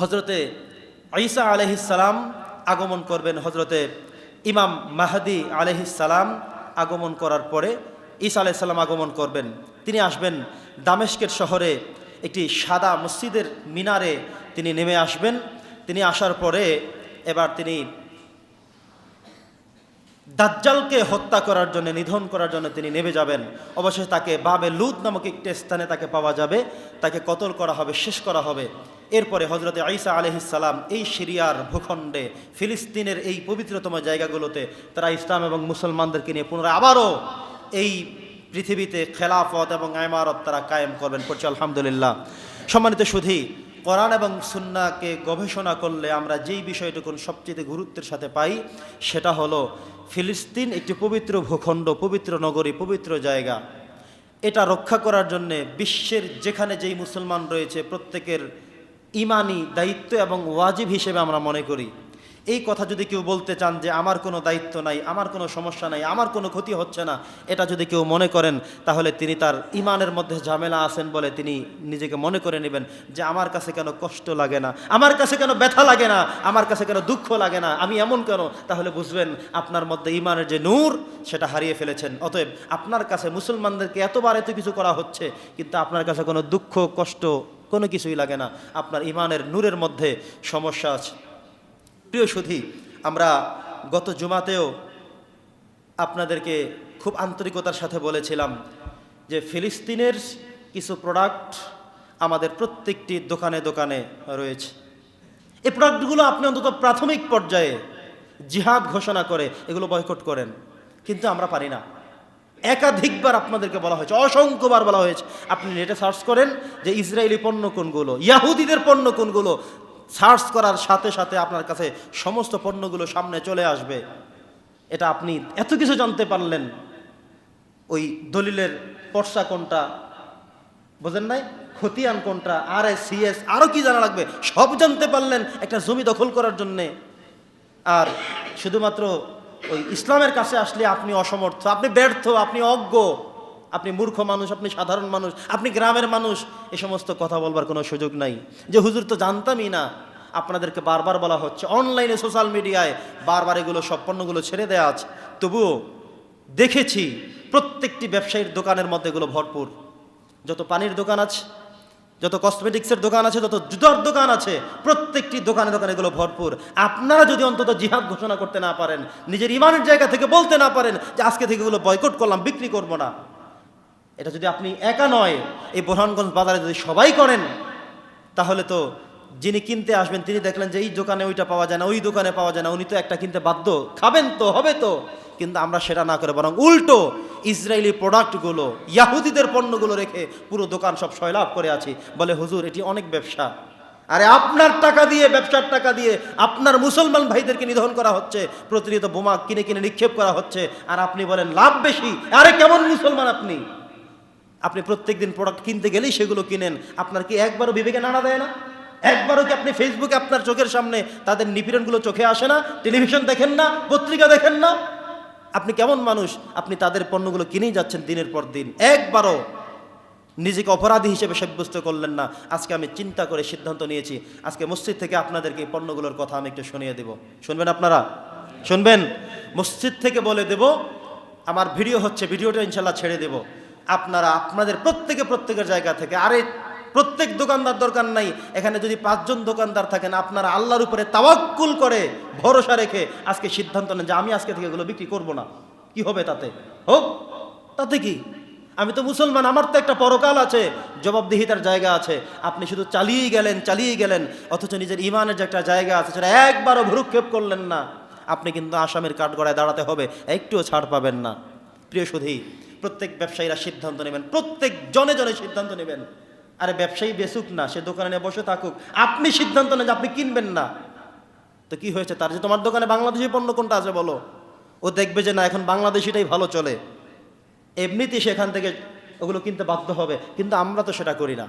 হজরতে ঈসা আলহিসাল্লাম আগমন করবেন হজরতে ইমাম মাহাদি আলহিসাল্লাম আগমন করার পরে ঈসা আলাইসাল্লাম আগমন করবেন। তিনি আসবেন দামেস্কের শহরে একটি সাদা মসজিদের মিনারে তিনি নেমে আসবেন। তিনি আসার পরে এবার তিনি দাজ্জালকে হত্যা করার জন্য, নিধন করার জন্য তিনি নেমে যাবেন। অবশেষে তাকে বাবে লুদ নামক একটি স্থানে তাকে পাওয়া যাবে। তাকে কতল করা হবে, শেষ করা হবে। এরপরে হজরতে আইসা আলহিসাল্লাম এই সিরিয়ার ভূখণ্ডে, ফিলিস্তিনের এই পবিত্রতম জায়গাগুলোতে তারা ইসলাম এবং মুসলমানদেরকে নিয়ে পুনরায় আবারও এই পৃথিবীতে খেলাফত এবং আইমারত তারা কায়েম করবেন পড়ছে আলহামদুলিল্লাহ। সম্মানিত সুধী, কোরআন এবং সুন্নাকে গবেষণা করলে আমরা যেই বিষয়টুকুন সবচেয়ে গুরুত্বের সাথে পাই, সেটা হলো ফিলিস্তিন একটি পবিত্র ভূখণ্ড, পবিত্র নগরী, পবিত্র জায়গা। এটা রক্ষা করার জন্যে বিশ্বের যেখানে যেই মুসলমান রয়েছে, প্রত্যেকের ইমানি দায়িত্ব এবং ওয়াজিব হিসেবে আমরা মনে করি। এই কথা যদি কেউ বলতে চান যে আমার কোনো দায়িত্ব নাই, আমার কোনো সমস্যা নাই, আমার কোনো ক্ষতি হচ্ছে না, এটা যদি কেউ মনে করেন, তাহলে তিনি তার ইমানের মধ্যে ঝামেলা আছেন বলে তিনি নিজেকে মনে করে নেবেন যে আমার কাছে কেন কষ্ট লাগে না, আমার কাছে কেন ব্যথা লাগে না, আমার কাছে কেন দুঃখ লাগে না, আমি এমন কেন? তাহলে বুঝবেন আপনার মধ্যে ইমানের যে নূর, সেটা হারিয়ে ফেলেছেন। অতএব আপনার কাছে মুসলমানদেরকে এতবার এত কিছু করা হচ্ছে, কিন্তু আপনার কাছে কোনো দুঃখ, কষ্ট কোনো কিছুই লাগে না। আপনার ইমানের নূরের মধ্যে সমস্যা আছে। প্রিয় সুধী, আমরা গত জুমাতেও আপনাদেরকে খুব আন্তরিকতার সাথে বলেছিলাম যে ফিলিস্তিনের কিছু প্রোডাক্ট আমাদের প্রত্যেকটি দোকানে দোকানে রয়েছে। এই প্রোডাক্টগুলো আপনি অন্তত প্রাথমিক পর্যায়ে জিহাদ ঘোষণা করে এগুলো বয়কট করেন। কিন্তু আমরা পারি না। একাধিকবার আপনাদেরকে বলা হয়েছে, অসংখ্যবার বলা হয়েছে। আপনি নেটে সার্চ করেন যে ইসরায়েলি পণ্য কোনগুলো, ইয়াহুদিদের পণ্য কোনগুলো সার্চ করার সাথে সাথে আপনার কাছে সমস্ত পণ্যগুলো সামনে চলে আসবে। এটা আপনি এত কিছু জানতে পারলেন, ওই দলিলের পর্সা কোনটা, বোঝেন নাই? খতিয়ান কোনটা আর এস সিএস আরও কি জানা লাগবে? সব জানতে পারলেন একটা জমি দখল করার জন্যে। আর শুধুমাত্র ওই ইসলামের কাছে আসলে আপনি অসমর্থ, আপনি ব্যর্থ, আপনি অজ্ঞ, আপনি মূর্খ মানুষ, আপনি সাধারণ মানুষ, আপনি গ্রামের মানুষ, এ সমস্ত কথা বলবার কোনো সুযোগ নাই। যে হুজুর তো জানতামই না। আপনাদেরকে বারবার বলা হচ্ছে, অনলাইনে সোশ্যাল মিডিয়ায় বারবার এগুলো সব পণ্যগুলো ছেড়ে দেওয়া আছে। তবুও দেখেছি প্রত্যেকটি ব্যবসায়ীর দোকানের মধ্যে এগুলো ভরপুর। যত পানির দোকান আছে, যত কসমেটিক্সের দোকান আছে, যত জুতার দোকান আছে, প্রত্যেকটি দোকানে দোকানে এগুলো ভরপুর। আপনারা যদি অন্তত জিহাদ ঘোষণা করতে না পারেন, নিজের ইমানের জায়গা থেকে বলতে না পারেন যে আজকে থেকে এগুলো বয়কট করলাম, বিক্রি করব না। এটা যদি আপনি একা নয়, এই বোরহানগঞ্জ বাজারে যদি সবাই করেন, তাহলে তো যিনি কিনতে আসবেন, তিনি দেখলেন যে এই দোকানে ওইটা পাওয়া যায় না, ওই দোকানে পাওয়া যায় না, উনি তো একটা কিনতে বাধ্য। খাবেন তো, হবে তো। কিন্তু আমরা সেটা না করে বরং উল্টো ইসরায়েলি প্রোডাক্টগুলো, ইয়াহুদিদের পণ্যগুলো রেখে পুরো দোকান সব সয়লাভ করে আছি। বলে, হুজুর, এটি অনেক ব্যবসা। আরে আপনার টাকা দিয়ে, ব্যবসার টাকা দিয়ে আপনার মুসলমান ভাইদেরকে নিধন করা হচ্ছে, প্রতিনিয়ত বোমা কিনে কিনে নিক্ষেপ করা হচ্ছে, আর আপনি বলেন, লাভ বেশি। আরে কেমন মুসলমান আপনি? আপনি প্রত্যেক দিন প্রোডাক্ট কিনতে গেলেই সেগুলো কিনেন। আপনার কি একবারও বিবেকে নাড়া দেয় না? একবারও কি আপনি ফেসবুকে আপনার চোখের সামনে তাদের নিপীড়নগুলো চোখে আসে না? টেলিভিশন দেখেন না? পত্রিকা দেখেন না? আপনি কেমন মানুষ? আপনি তাদের পণ্যগুলো কিনেই যাচ্ছেন দিনের পর দিন। একবারও নিজেকে অপরাধী হিসেবে সাব্যস্ত করলেন না। আজকে আমি চিন্তা করে সিদ্ধান্ত নিয়েছি। আজকে মসজিদ থেকে আপনাদেরকে এই পণ্যগুলোর কথা আমি একটু শুনিয়ে দেব। শুনবেন আপনারা? শুনবেন? মসজিদ থেকে বলে দেব, আমার ভিডিও হচ্ছে, ভিডিওটা ইনশাল্লাহ ছেড়ে দেব। আপনারা, আপনাদের প্রত্যেকে প্রত্যেকের জায়গা থেকে আরে প্রত্যেক দোকানদার দরকার নাই। এখানে যদি পাঁচজন দোকানদার থাকেন, আপনারা আল্লাহর উপরে তাওয়াক্কুল করে ভরসা রেখে আজকে সিদ্ধান্ত নেন যে আমি আজকে থেকে এগুলো বিক্রি করব না। কি হবে তাতে? হোক, তাতে কি? আমি তো মুসলমান, আমার তো একটা পরকাল আছে, জবাবদিহিতার জায়গা আছে। আপনি শুধু চালিয়েই গেলেন চালিয়েই গেলেন, অথচ নিজের ইমানের যে একটা জায়গা আছে, সেটা একবারও ভ্রুক্ষেপ করলেন না। আপনি কিন্তু আসামের কাঠগড়ায় দাঁড়াতে হবে, একটুও ছাড় পাবেন না। প্রিয় সুধী, প্রত্যেক ব্যবসায়ীরা সিদ্ধান্ত নেবেন, প্রত্যেক জনে জনে সিদ্ধান্ত নেবেন। আরে ব্যবসায়ী বেসুক না, সে দোকানে বসে থাকুক। আপনি সিদ্ধান্ত নেন যে আপনি কিনবেন না। তো কি হয়েছে? তার যে তোমার দোকানে বাংলাদেশি পণ্য কোনটা আছে বলো? ও দেখবে যে না, এখন বাংলাদেশিটাই ভালো চলে। এমনিতেই সেখান থেকে ওগুলো কিনতে বাধ্য হবে, কিন্তু আমরা তো সেটা করি না।